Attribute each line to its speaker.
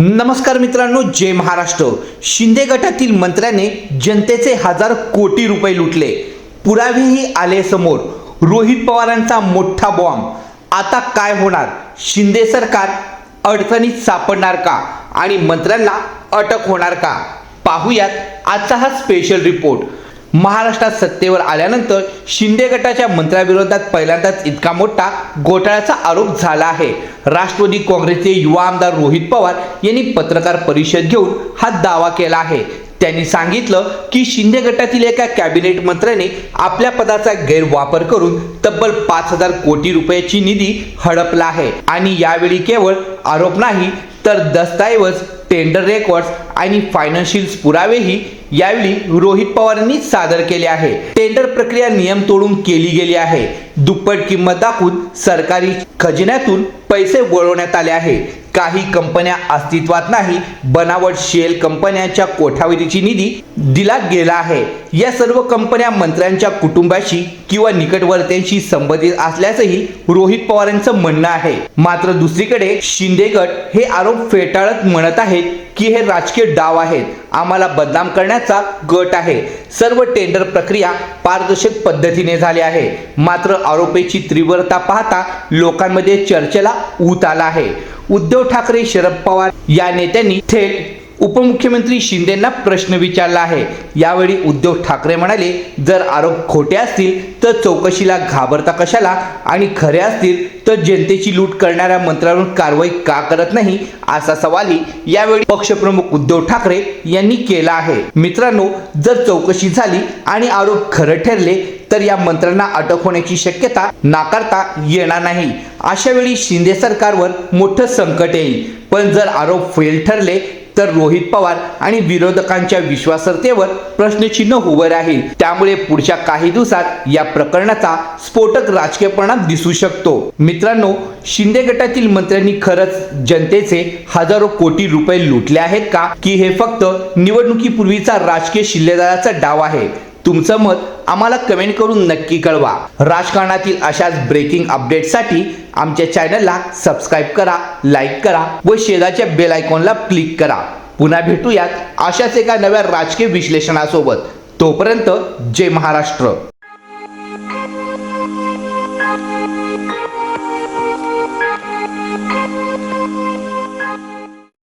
Speaker 1: नमस्कार मित्रांनो जय महाराष्ट्र. शिंदे गटातील मंत्र्याने जनतेचे हजार कोटी रुपये लुटले. पुरावेही आले समोर. रोहित पवारांचा मोठा बॉम्ब आता काय होणार? शिंदे सरकार अडचणीत सापडणार का? आणि मंत्र्यांना अटक होणार का? पाहूयात आजचा हा स्पेशल रिपोर्ट महाराष्ट्रात सत्तेवर आल्यानंतर शिंदे गटाच्या मंत्र्याविरोधात पहिल्यांदाच इतका मोठा घोटाळ्याचा आरोप झाला आहे. राष्ट्रवादी काँग्रेसचे युवा आमदार रोहित पवार यांनी पत्रकार परिषद घेऊन हा दावा केला आहे. त्यांनी सांगितलं की शिंदे गटातील एका कॅबिनेट मंत्र्याने आपल्या पदाचा गैरवापर करून तब्बल पाच हजार कोटी रुपयाची निधी हडपला आहे. आणि यावेळी केवळ आरोप नाही तर दस्तऐवज टेंडर रेकॉर्ड्स आणि फायनान्शियल पुरावेही यावेळी रोहित पवारांनी सादर केले आहे. टेंडर प्रक्रिया नियम तोडून केली गेली आहे. दुप्पट किंमत दाखवून सरकारी खजिन्यातून पैसे वळवण्यात आले आहे. काही कंपन्या अस्तित्वात नाही. बनावट शेल कंपन्यांच्या कोठावरीची निधी दिला गेला आहे. या सर्व कंपन्या मंत्र्यांच्या कुटुंबाशी किंवा निकटवर्त्यांशी संबंधित असल्याचंही रोहित पवारांचं म्हणणं आहे. मात्र दुसरीकडे शिंदे गट हे आरोप फेटाळत म्हणत आहेत की हे राजकीय डाव आहेत. आम्हाला बदनाम करण्याचा गट आहे. सर्व टेंडर प्रक्रिया पारदर्शक पद्धतीने झाली आहे. मात्र आरोपीची तीव्रता पाहता लोकांमध्ये चर्चेला ऊत आला आहे. उद्धव ठाकरे शरद पवार या नेत्यांनी थेट उपमुख्यमंत्री शिंदेंना प्रश्न विचारला आहे. यावेळी उद्धव ठाकरे म्हणाले जर आरोप खोटे असतील तर चौकशीला घाबरता कशाला? आणि खरे असतील तर जनतेची लूट करणाऱ्या मंत्र्यांवर कारवाई का करत नाही? असा सवालही यावेळी पक्षप्रमुख उद्धव ठाकरे यांनी केला आहे. मित्रांनो जर चौकशी झाली आणि आरोप खरं ठरले तर या मंत्र्यांना अटक होण्याची शक्यता नाकारता येणार नाही. अशा वेळी शिंदे सरकारवर मोठं संकट येईल. पण जर आरोप फेल ठरले तर रोहित पवार आणि विरोधकांच्या विश्वासार्हतेवर प्रश्नचिन्ह उभं राहील. त्यामुळे पुढच्या काही दिवसात या प्रकरणाचा स्फोटक राजकीय परिणाम दिसू शकतो. मित्रांनो शिंदे गटातील मंत्र्यांनी खरंच जनतेचे हजारो कोटी रुपये लुटले आहेत का? की हे फक्त निवडणुकीपूर्वीचा राजकीय शिल्लेदाराचा डाव आहे. तुमचं मत आम्हाला कमेंट करून नक्की कळवा. राजकारणातील अशाच ब्रेकिंग अपडेटसाठी आमच्या चॅनलला सबस्क्राईब करा लाईक करा व शेजारच्या बेल आयकॉनला क्लिक करा. पुन्हा भेटूयात अशाच एका नव्या राजकीय विश्लेषणासोबत. तोपर्यंत जय महाराष्ट्र.